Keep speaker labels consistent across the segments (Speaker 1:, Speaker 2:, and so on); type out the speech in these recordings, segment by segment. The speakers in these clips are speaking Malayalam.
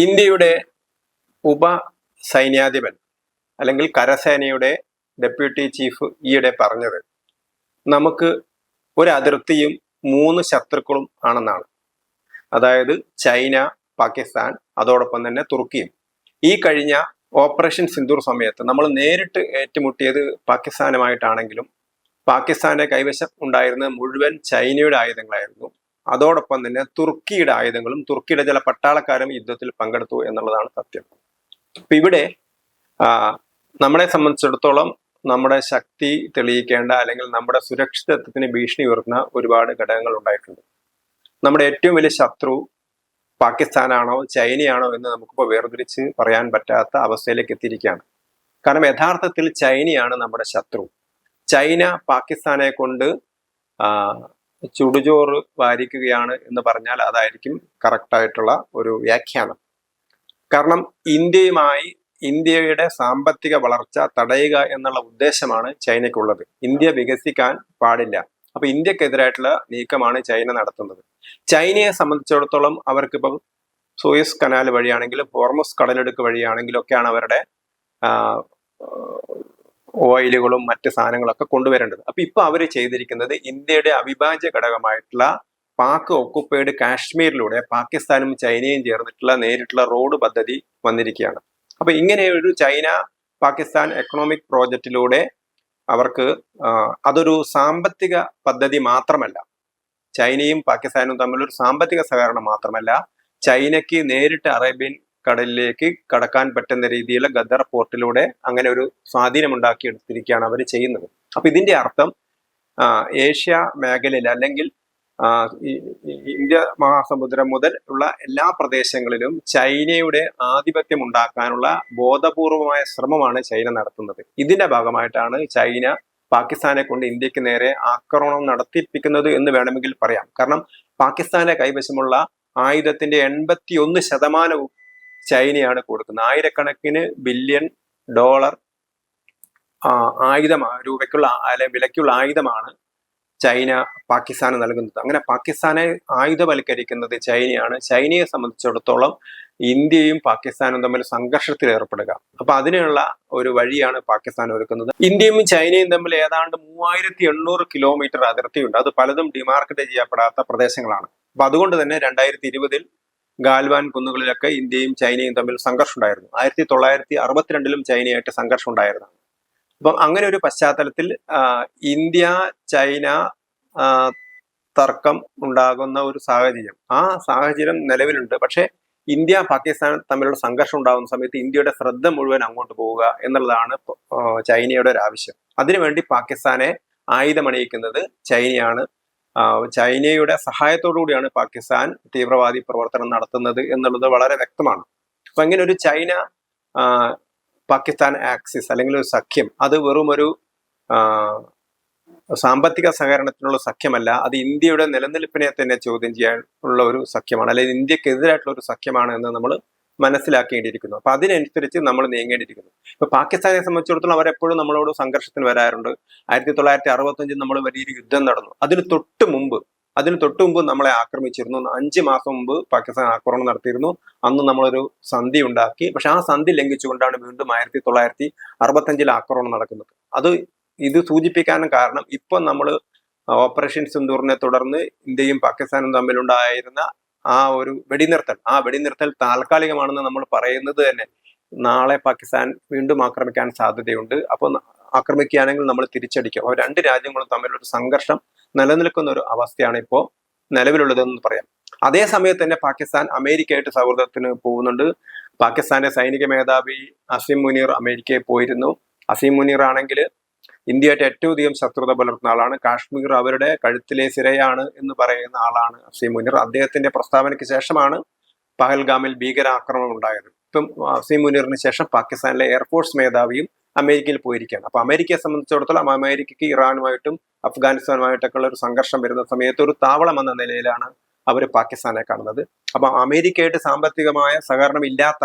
Speaker 1: ഇന്ത്യയുടെ ഉപ സൈന്യാധിപൻ അല്ലെങ്കിൽ കരസേനയുടെ ഡെപ്യൂട്ടി ചീഫ് ഈയിടെ പറഞ്ഞത് നമുക്ക് ഒരു അതിർത്തിയും മൂന്ന് ശത്രുക്കളും ആണെന്നാണ്. അതായത് ചൈന പാകിസ്ഥാൻ അതോടൊപ്പം തന്നെ തുർക്കിയും. ഈ കഴിഞ്ഞ ഓപ്പറേഷൻ സിന്ദൂർ സമയത്ത് നമ്മൾ നേരിട്ട് ഏറ്റുമുട്ടിയത് പാകിസ്ഥാനുമായിട്ടാണെങ്കിലും പാകിസ്ഥാന്റെ കൈവശം ഉണ്ടായിരുന്ന മുഴുവൻ ചൈനയുടെ ആയുധങ്ങളായിരുന്നു. അതോടൊപ്പം തന്നെ തുർക്കിയുടെ ആയുധങ്ങളും തുർക്കിയുടെ ചില പട്ടാളക്കാരും യുദ്ധത്തിൽ പങ്കെടുത്തു എന്നുള്ളതാണ് സത്യം. അപ്പൊ ഇവിടെ നമ്മളെ സംബന്ധിച്ചിടത്തോളം നമ്മുടെ ശക്തി തെളിയിക്കേണ്ട അല്ലെങ്കിൽ നമ്മുടെ സുരക്ഷിതത്വത്തിന് ഭീഷണി ഉയർത്തുന്ന ഒരുപാട് ഘടകങ്ങൾ ഉണ്ടായിട്ടുണ്ട്. നമ്മുടെ ഏറ്റവും വലിയ ശത്രു പാകിസ്ഥാനാണോ ചൈനയാണോ എന്ന് നമുക്കിപ്പോൾ വേർതിരിച്ച് പറയാൻ പറ്റാത്ത അവസ്ഥയിലേക്ക് എത്തിയിരിക്കുകയാണ്. കാരണം യഥാർത്ഥത്തിൽ ചൈനയാണ് നമ്മുടെ ശത്രു. ചൈന പാകിസ്ഥാനെ കൊണ്ട് ചുടുചോറ് വാരിക്കുകയാണ് എന്ന് പറഞ്ഞാൽ അതായിരിക്കും കറക്റ്റായിട്ടുള്ള ഒരു വ്യാഖ്യാനം. കാരണം ഇന്ത്യയുമായി ഇന്ത്യയുടെ സാമ്പത്തിക വളർച്ച തടയുക എന്നുള്ള ഉദ്ദേശമാണ് ചൈനയ്ക്കുള്ളത്. ഇന്ത്യ വികസിക്കാൻ പാടില്ല. അപ്പൊ ഇന്ത്യക്കെതിരായിട്ടുള്ള നീക്കമാണ് ചൈന നടത്തുന്നത്. ചൈനയെ സംബന്ധിച്ചിടത്തോളം അവർക്കിപ്പം സൂയസ് കനാൽ വഴിയാണെങ്കിലും ഫോർമസ് കടലെടുക്ക് വഴിയാണെങ്കിലും ഒക്കെയാണ് അവരുടെ ഓയിലുകളും മറ്റ് സാധനങ്ങളൊക്കെ കൊണ്ടുവരേണ്ടത്. അപ്പൊ ഇപ്പൊ അവർ ചെയ്തിരിക്കുന്നത് ഇന്ത്യയുടെ അവിഭാജ്യ ഘടകമായിട്ടുള്ള പാക് ഒക്കുപ്പൈഡ് കാശ്മീരിലൂടെ പാകിസ്ഥാനും ചൈനയും ചേർന്നിട്ടുള്ള നേരിട്ടുള്ള റോഡ് പദ്ധതി വന്നിരിക്കുകയാണ്. അപ്പൊ ഇങ്ങനെ ഒരു ചൈന പാകിസ്ഥാൻ എക്കണോമിക് പ്രോജക്റ്റിലൂടെ അവർക്ക് അതൊരു സാമ്പത്തിക പദ്ധതി മാത്രമല്ല ചൈനയും പാകിസ്ഥാനും തമ്മിലൊരു സാമ്പത്തിക സഹകരണം മാത്രമല്ല ചൈനയ്ക്ക് നേരിട്ട് അറേബ്യൻ കടലിലേക്ക് കടക്കാൻ പറ്റുന്ന രീതിയിലുള്ള ഗദർ പോർട്ടിലൂടെ അങ്ങനെ ഒരു സ്വാധീനം ഉണ്ടാക്കിയെടുത്തിരിക്കുകയാണ് അവർ ചെയ്യുന്നത്. അപ്പൊ ഇതിന്റെ അർത്ഥം ഏഷ്യ മേഖലയിൽ അല്ലെങ്കിൽ ഇന്ത്യ മഹാസമുദ്രം മുതൽ ഉള്ള എല്ലാ പ്രദേശങ്ങളിലും ചൈനയുടെ ആധിപത്യം ഉണ്ടാക്കാനുള്ള ബോധപൂർവമായ ശ്രമമാണ് ചൈന നടത്തുന്നത്. ഇതിന്റെ ഭാഗമായിട്ടാണ് ചൈന പാകിസ്ഥാനെ കൊണ്ട് ഇന്ത്യയ്ക്ക് നേരെ ആക്രമണം നടത്തിപ്പിക്കുന്നത് എന്ന് വേണമെങ്കിൽ പറയാം. കാരണം പാകിസ്ഥാനെ കൈവശമുള്ള ആയുധത്തിന്റെ എൺപത്തി ഒന്ന് ശതമാനവും ചൈനയാണ് കൊടുക്കുന്നത്. ആയിരക്കണക്കിന് ബില്യൺ ഡോളർ ആയുധമാണ് രൂപയ്ക്കുള്ള അല്ലെ വിലയ്ക്കുള്ള ആയുധമാണ് ചൈന പാകിസ്ഥാന് നൽകുന്നത്. അങ്ങനെ പാകിസ്ഥാനെ ആയുധവൽക്കരിക്കുന്നത് ചൈനയാണ്. ചൈനയെ സംബന്ധിച്ചിടത്തോളം ഇന്ത്യയും പാകിസ്ഥാനും തമ്മിൽ സംഘർഷത്തിൽ ഏർപ്പെടുക. അപ്പൊ അതിനുള്ള ഒരു വഴിയാണ് പാകിസ്ഥാൻ ഒരുക്കുന്നത്. ഇന്ത്യയും ചൈനയും തമ്മിൽ ഏതാണ്ട് മൂവായിരത്തി എണ്ണൂറ് കിലോമീറ്റർ അതിർത്തിയുണ്ട്. അത് പലതും ഡിമാർക്കറ്റ് ചെയ്യപ്പെടാത്ത പ്രദേശങ്ങളാണ്. അപ്പൊ അതുകൊണ്ട് തന്നെ രണ്ടായിരത്തി ഇരുപതിൽ ഗാൽവാൻ കുന്നുകളിലൊക്കെ ഇന്ത്യയും ചൈനയും തമ്മിൽ സംഘർഷം ഉണ്ടായിരുന്നു ആയിരത്തി തൊള്ളായിരത്തി അറുപത്തിരണ്ടിലും ചൈനയായിട്ട് സംഘർഷം ഉണ്ടായിരുന്നതാണ് അപ്പം അങ്ങനെ ഒരു പശ്ചാത്തലത്തിൽ ഇന്ത്യ ചൈന തർക്കം ഉണ്ടാകുന്ന ഒരു സാഹചര്യം. ആ സാഹചര്യം നിലവിലുണ്ട്. പക്ഷേ ഇന്ത്യ പാകിസ്ഥാൻ തമ്മിലുള്ള സംഘർഷം ഉണ്ടാകുന്ന സമയത്ത് ഇന്ത്യയുടെ ശ്രദ്ധ മുഴുവൻ അങ്ങോട്ട് പോവുക എന്നുള്ളതാണ് ചൈനയുടെ ഒരു ആവശ്യം അതിനുവേണ്ടി പാകിസ്ഥാനെ ആയുധമണിയിക്കുന്നത് ചൈനയാണ്. ചൈനയുടെ സഹായത്തോടു കൂടിയാണ് പാകിസ്ഥാൻ തീവ്രവാദി പ്രവർത്തനം നടത്തുന്നത് എന്നുള്ളത് വളരെ വ്യക്തമാണ്. അപ്പൊ അങ്ങനെ ഒരു ചൈന പാകിസ്ഥാൻ ആക്സിസ് അല്ലെങ്കിൽ ഒരു സഖ്യം അത് വെറും ഒരു സാമ്പത്തിക സഹകരണത്തിനുള്ള സഖ്യമല്ല അത് ഇന്ത്യയുടെ നിലനിൽപ്പിനെ തന്നെ ചോദ്യം ചെയ്യാൻ ഉള്ള ഒരു സഖ്യമാണ് അല്ലെങ്കിൽ ഇന്ത്യക്കെതിരായിട്ടുള്ള ഒരു സഖ്യമാണ് എന്ന് നമ്മൾ മനസ്സിലാക്കേണ്ടിയിരിക്കുന്നു. അപ്പൊ അതിനനുസരിച്ച് നമ്മൾ നീങ്ങേണ്ടിയിരിക്കുന്നു. ഇപ്പൊ പാകിസ്ഥാനെ സംബന്ധിച്ചിടത്തോളം അവരെപ്പോഴും നമ്മളോട് സംഘർഷത്തിന് വരാറുണ്ട്. ആയിരത്തി തൊള്ളായിരത്തി അറുപത്തഞ്ചിൽ നമ്മൾ വലിയൊരു യുദ്ധം നടന്നു. അതിന് തൊട്ട് മുമ്പ് അതിന് തൊട്ട് മുമ്പ് നമ്മളെ ആക്രമിച്ചിരുന്നു. അഞ്ച് മാസം മുമ്പ് പാകിസ്ഥാൻ ആക്രമണം നടത്തിയിരുന്നു. അന്ന് നമ്മളൊരു സന്ധി ഉണ്ടാക്കി. പക്ഷെ ആ സന്ധി ലംഘിച്ചുകൊണ്ടാണ് വീണ്ടും ആയിരത്തി തൊള്ളായിരത്തി അറുപത്തഞ്ചിൽ ആക്രമണം നടക്കുന്നത്. അത് ഇത് സൂചിപ്പിക്കാനും കാരണം ഇപ്പൊ നമ്മൾ ഓപ്പറേഷൻ സിന്ദൂറിനെ തുടർന്ന് ഇന്ത്യയും പാകിസ്ഥാനും തമ്മിലുണ്ടായിരുന്ന ആ ഒരു വെടിനിർത്തൽ ആ വെടിനിർത്തൽ താൽക്കാലികമാണെന്ന് നമ്മൾ പറയുന്നത് തന്നെ നാളെ പാകിസ്ഥാൻ വീണ്ടും ആക്രമിക്കാൻ സാധ്യതയുണ്ട്. അപ്പോൾ ആക്രമിക്കുകയാണെങ്കിൽ നമ്മൾ തിരിച്ചടിക്കും. അപ്പോൾ രണ്ട് രാജ്യങ്ങളും തമ്മിലൊരു സംഘർഷം നിലനിൽക്കുന്ന ഒരു അവസ്ഥയാണ് ഇപ്പോൾ നിലവിലുള്ളതെന്ന് പറയാം. അതേ സമയത്ത് തന്നെ പാകിസ്ഥാൻ അമേരിക്കയായിട്ട് സൗഹൃദത്തിന് പോകുന്നുണ്ട്. പാകിസ്ഥാന്റെ സൈനിക മേധാവി അസീം മുനീർ അമേരിക്കയിൽ പോയിരുന്നു. അസീം മുനീർ ആണെങ്കിൽ ഇന്ത്യയായിട്ട് ഏറ്റവും അധികം ശത്രുത പുലർത്തുന്ന ആളാണ്. കാശ്മീർ അവരുടെ കഴുത്തിലെ സിരയാണ് എന്ന് പറയുന്ന ആളാണ് അസീം മുനീർ. അദ്ദേഹത്തിന്റെ പ്രസ്താവനയ്ക്ക് ശേഷമാണ് പഹൽഗാമിൽ ഭീകരാക്രമണം ഉണ്ടായത്. ഇപ്പം അസീം മുനീറിന് ശേഷം പാകിസ്ഥാനിലെ എയർഫോഴ്സ് മേധാവിയും അമേരിക്കയിൽ പോയിരിക്കുകയാണ്. അപ്പൊ അമേരിക്കയെ സംബന്ധിച്ചിടത്തോളം അമേരിക്കയ്ക്ക് ഇറാനുമായിട്ടും അഫ്ഗാനിസ്ഥാനുമായിട്ടൊക്കെ ഉള്ള ഒരു സംഘർഷം വരുന്ന സമയത്ത് ഒരു താവളം എന്ന നിലയിലാണ് അവർ പാകിസ്ഥാനെ കാണുന്നത്. അപ്പൊ അമേരിക്കയായിട്ട് സാമ്പത്തികമായ സഹകരണം ഇല്ലാത്ത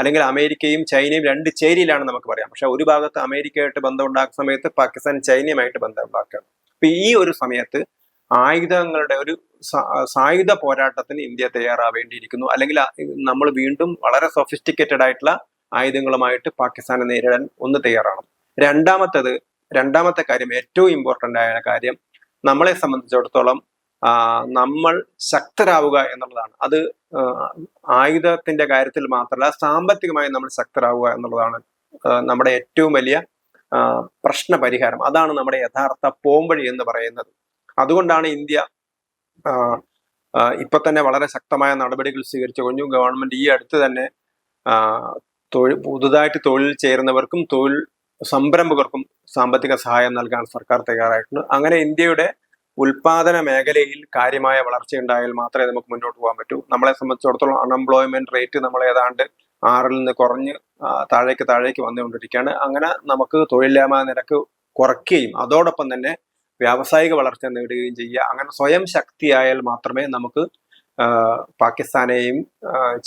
Speaker 1: അല്ലെങ്കിൽ അമേരിക്കയും ചൈനയും രണ്ട് ചേരിയിലാണ് നമുക്ക് പറയാം. പക്ഷെ ഒരു ഭാഗത്ത് അമേരിക്കയായിട്ട് ബന്ധം ഉണ്ടാക്കുന്ന സമയത്ത് പാകിസ്ഥാൻ ചൈനയുമായിട്ട് ബന്ധം ഉണ്ടാക്കുകയാണ്. അപ്പൊ ഈ ഒരു സമയത്ത് ആയുധങ്ങളുടെ ഒരു സായുധ പോരാട്ടത്തിന് ഇന്ത്യ തയ്യാറാവേണ്ടിയിരിക്കുന്നു. അല്ലെങ്കിൽ നമ്മൾ വീണ്ടും വളരെ സൊഫിസ്റ്റിക്കേറ്റഡ് ആയിട്ടുള്ള ആയുധങ്ങളുമായിട്ട് പാകിസ്ഥാനെ നേരിടാൻ ഒന്ന് തയ്യാറാണ് രണ്ടാമത്തത് രണ്ടാമത്തെ കാര്യം ഏറ്റവും ഇമ്പോർട്ടന്റ് ആയ കാര്യം നമ്മളെ സംബന്ധിച്ചിടത്തോളം നമ്മൾ ശക്തരാവുക എന്നുള്ളതാണ്. അത് ആയുധത്തിന്റെ കാര്യത്തിൽ മാത്രമല്ല സാമ്പത്തികമായി നമ്മൾ ശക്തരാവുക എന്നുള്ളതാണ് നമ്മുടെ ഏറ്റവും വലിയ പ്രശ്ന പരിഹാരം അതാണ് നമ്മുടെ യഥാർത്ഥ പോംവഴി എന്ന് പറയുന്നത്. അതുകൊണ്ടാണ് ഇന്ത്യ ഇപ്പൊ തന്നെ വളരെ ശക്തമായ നടപടികൾ സ്വീകരിച്ചു. കഴിഞ്ഞു ഗവൺമെന്റ് ഈ അടുത്ത് തന്നെ തൊഴിൽ പുതുതായിട്ട് തൊഴിൽ ചേരുന്നവർക്കും തൊഴിൽ സംരംഭകർക്കും സാമ്പത്തിക സഹായം നൽകാൻ സർക്കാർ തയ്യാറായിട്ടുണ്ട്. അങ്ങനെ ഇന്ത്യയുടെ ഉൽപാദന മേഖലയിൽ കാര്യമായ വളർച്ച വളർച്ചയുണ്ടായാൽ മാത്രമേ നമുക്ക് മുന്നോട്ട് പോകാൻ പറ്റൂ. നമ്മളെ സംബന്ധിച്ചിടത്തോളം അൺഎംപ്ലോയ്മെന്റ് റേറ്റ് നമ്മൾ ഏതാണ്ട് ആറിൽ നിന്ന് കുറഞ്ഞ് താഴേക്ക് താഴേക്ക് വന്നുകൊണ്ടിരിക്കുകയാണ്. അങ്ങനെ നമുക്ക് തൊഴിലില്ലായ്മ നിരക്ക് കുറയ്ക്കുകയും അതോടൊപ്പം തന്നെ വ്യാവസായിക വളർച്ച നേടുകയും ചെയ്യുക. അങ്ങനെ സ്വയം ശക്തിയായാൽ മാത്രമേ നമുക്ക് പാകിസ്ഥാനെയും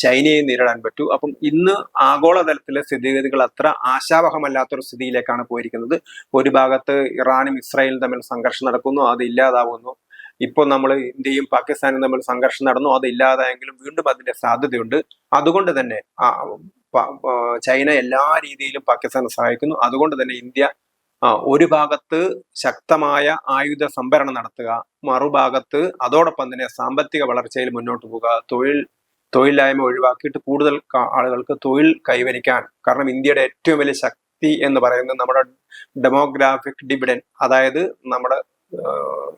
Speaker 1: ചൈനയെയും നേരിടാൻ പറ്റൂ. അപ്പം ഇന്ന് ആഗോളതലത്തിലെ സ്ഥിതിഗതികൾ അത്ര ആശാവഹമല്ലാത്തൊരു സ്ഥിതിയിലേക്കാണ് പോയിരിക്കുന്നത്. ഒരു ഭാഗത്ത് ഇറാനും ഇസ്രായേലും തമ്മിൽ സംഘർഷം നടക്കുന്നു അത് ഇല്ലാതാവുന്നു. ഇപ്പോൾ നമ്മൾ ഇന്ത്യയും പാകിസ്ഥാനും തമ്മിൽ സംഘർഷം നടന്നു അത് ഇല്ലാതായെങ്കിലും വീണ്ടും അതിന്റെ സാധ്യതയുണ്ട്. അതുകൊണ്ട് തന്നെ ചൈന എല്ലാ രീതിയിലും പാകിസ്ഥാനെ സഹായിക്കുന്നു. അതുകൊണ്ട് തന്നെ ഇന്ത്യ ഒരു ഭാഗത്ത് ശക്തമായ ആയുധ സംഭരണം നടത്തുക മറുഭാഗത്ത് അതോടൊപ്പം തന്നെ സാമ്പത്തിക വളർച്ചയിൽ മുന്നോട്ട് പോകുക തൊഴിൽ തൊഴിലില്ലായ്മ ഒഴിവാക്കിയിട്ട് കൂടുതൽ ആളുകൾക്ക് തൊഴിൽ കൈവരിക്കാൻ. കാരണം ഇന്ത്യയുടെ ഏറ്റവും വലിയ ശക്തി എന്ന് പറയുന്നത് നമ്മുടെ ഡെമോഗ്രാഫിക് ഡിവിഡൻ അതായത് നമ്മുടെ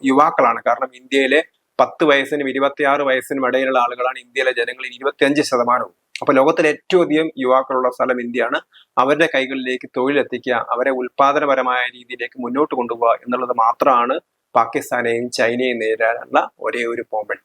Speaker 1: യുവാക്കളാണ്. കാരണം ഇന്ത്യയിലെ പത്ത് വയസ്സിനും ഇരുപത്തിയാറ് വയസ്സിനും ഇടയിലുള്ള ആളുകളാണ് ഇന്ത്യയിലെ ജനങ്ങളിൽ ഇരുപത്തിയഞ്ച് ശതമാനവും. അപ്പൊ ലോകത്തിലെ ഏറ്റവും അധികം യുവാക്കളുള്ള സ്ഥലം ഇന്ത്യയാണ്. അവരുടെ കൈകളിലേക്ക് തൊഴിലെത്തിക്കുക അവരെ ഉൽപാദനപരമായ രീതിയിലേക്ക് മുന്നോട്ട് കൊണ്ടുപോകുക എന്നുള്ളത് മാത്രമാണ് പാകിസ്ഥാനെയും ചൈനയെയും നേരിടാനുള്ള ഒരേ ഒരു പോംവഴി.